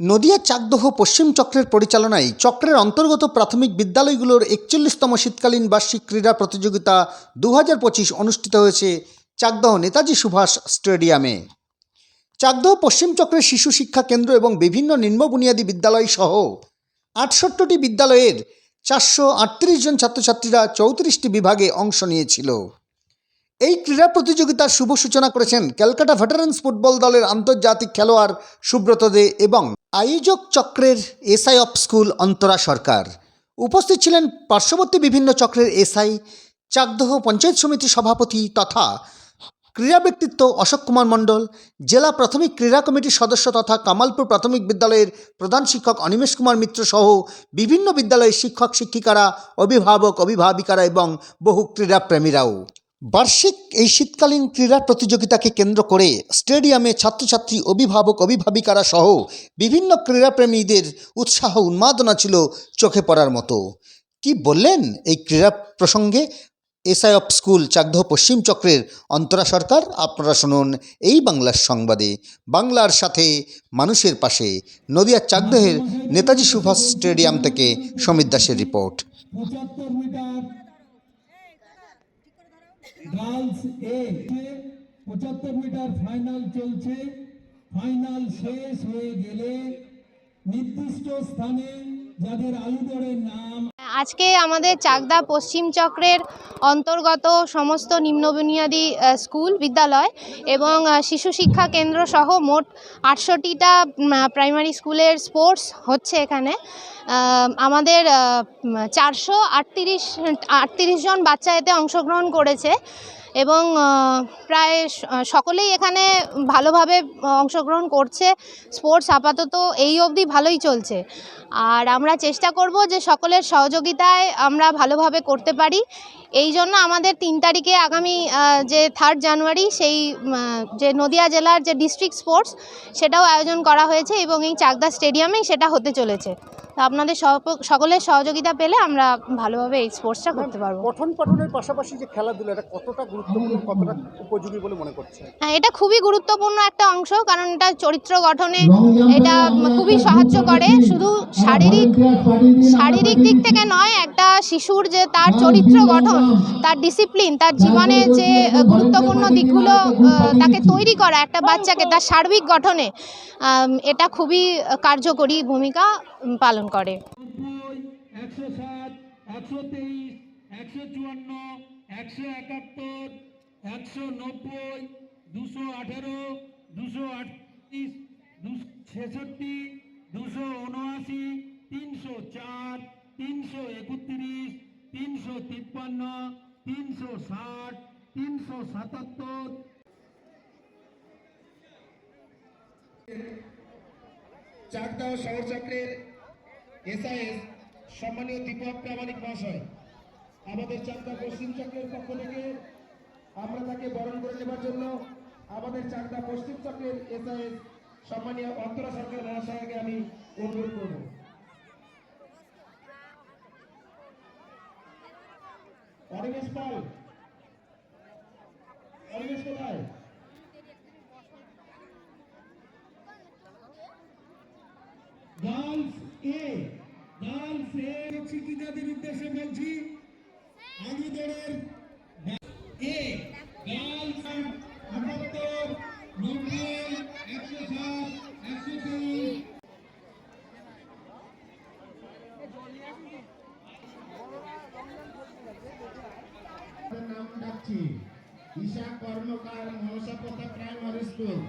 নদিয়া চাকদহ পশ্চিম চক্রের পরিচালনায় চক্রের অন্তর্গত প্রাথমিক বিদ্যালয়গুলোর একচল্লিশতম শীতকালীন বার্ষিক ক্রীড়া প্রতিযোগিতা দু হাজার পঁচিশ অনুষ্ঠিত হয়েছে চাকদহ নেতাজি সুভাষ স্টেডিয়ামে। চাকদহ পশ্চিম চক্রের শিশু শিক্ষা কেন্দ্র এবং বিভিন্ন নিম্ন বুনিয়াদী বিদ্যালয় সহ আটষট্টি বিদ্যালয়ের চারশো আটত্রিশ জন ছাত্রছাত্রীরা চৌত্রিশটি বিভাগে অংশ নিয়েছিল। এই ক্রীড়া প্রতিযোগিতার শুভ সূচনা করেছেন ক্যালকাটা ভেটারেন্স ফুটবল দলের আন্তর্জাতিক খেলোয়াড় সুব্রত দে এবং আয়োজক চক্রের SI of school Antara Sarkar. উপস্থিত ছিলেন পার্শ্ববর্তী বিভিন্ন চক্রের এসআই, চাকদহ পঞ্চায়েত সমিতির সভাপতি তথা ক্রীড়া ব্যক্তিত্ব অশোক কুমার মণ্ডল, জেলা প্রাথমিক ক্রীড়া কমিটির সদস্য তথা কামালপুর প্রাথমিক বিদ্যালয়ের প্রধান শিক্ষক অনিমেষ কুমার মিত্র সহ বিভিন্ন বিদ্যালয়ের শিক্ষক, শিক্ষিকারা, অভিভাবক, অভিভাবিকারা এবং বহু ক্রীড়াপ্রেমীরাও। বার্ষিক এই শীতকালীন ক্রীড়া প্রতিযোগিতাকে কেন্দ্র করে স্টেডিয়ামে ছাত্রছাত্রী, অভিভাবক, অভিভাবিকারা সহ বিভিন্ন ক্রীড়াপ্রেমীদের উৎসাহ, উন্মাদনা ছিল চোখে পড়ার মতো। কি বললেন এই ক্রীড়া প্রসঙ্গে? এসআই অফ স্কুল, চাকদহ পশ্চিম চক্রের অন্তরা সরকার, আপনারা শুনুন এই বাংলার সংবাদে। বাংলার সাথে মানুষের পাশে, নদিয়ার চাকদহের নেতাজি সুভাষ স্টেডিয়াম থেকে সমীর দাসের রিপোর্ট। গার্লস এ পঁচাত্তর মিটার ফাইনাল চলছে। ফাইনাল শেষ হয়ে গেলে নির্দিষ্ট স্থানে যাদের আলুদরের নাম আজকে আমাদের চাকদা পশ্চিম চক্রের অন্তর্গত সমস্ত নিম্নবুনিয়াদী স্কুল, বিদ্যালয় এবং শিশু শিক্ষা কেন্দ্র সহ মোট আটষট্টিটা প্রাইমারি স্কুলের স্পোর্টস হচ্ছে এখানে। আমাদের চারশো আটত্রিশ আটত্রিশ জন বাচ্চা এতে অংশগ্রহণ করেছে। এবং প্রায় সকলেই এখানে ভালোভাবে অংশগ্রহণ করছে। স্পোর্টস আপাতত এই অবধি ভালোই চলছে। আর আমরা চেষ্টা করব যে সকলের সহযোগিতায় আমরা ভালোভাবে করতে পারি। এই জন্য আমাদের তিন তারিখে আগামী যে থার্ড জানুয়ারি সেই যে নদিয়া জেলার যে ডিস্ট্রিক্ট স্পোর্টস সেটাও আয়োজন করা হয়েছে এবং এই চাকদা স্টেডিয়ামেই সেটা হতে চলেছে। তো আপনাদের সকলের সহযোগিতা পেলে আমরা ভালোভাবে এই স্পোর্টসটা করতে পারব। পঠন পাঠনের পাশাপাশি যে খেলাধুলা এটা কতটা গুরুত্বপূর্ণ কতটা উপযোগী বলে মনে করছে হ্যাঁ এটা খুবই গুরুত্বপূর্ণ একটা অংশ কারণ এটা চরিত্র গঠনে এটা খুবই সাহায্য করে। শুধু শারীরিক শারীরিক দিক থেকে নয় একটা শিশুর যে তার চরিত্র গঠন তার ডিসিপ্লিন তার জীবনে যে গুরুত্বপূর্ণ দিকগুলো তাকে তৈরি করা একটা বাচ্চাকে তার সার্বিক গঠনে এটা খুবই কার্যকরী ভূমিকা পালন করে। নব্বই একশো সাত একশো তেইশ একশো চুয়ান্ন একশো একাত্তর একশো নব্বই দুশো আঠেরো দুশো আটত্রিশ দুশো ছেষট্টি দুশো উনআশি তিনশো চার তিনশো একত্রিশ তিনশো তিপ্পান্ন তিনশো ষাট তিনশো সাতাত্তর। শহর চক্রের এসআইএস সম্মানীয় দীপক প্রামাণিক মহাশয়, আমাদের চাকদা পশ্চিম চক্রের পক্ষ থেকে আমরা তাকে বরণ করে নেবার জন্য আমাদের চাকদা পশ্চিম চক্রের এসআইএস সম্মানীয় অন্তরা সরকার মহাশয়কে আমি অনুরোধ করব। অনিমেষ পাল অনিমেষ কোথায়? গার্লস এ। গার্লস এ শিক্ষিকাদের উদ্দেশ্যে বলছি আলুদরের এ গার্লস আটাত্তর, নব্বই, একশো সাত, একশো তেইশ নাম ডাকছি, ঈশা কর্মকার মহসা মনসাপথা প্রাইমারি স্কুল।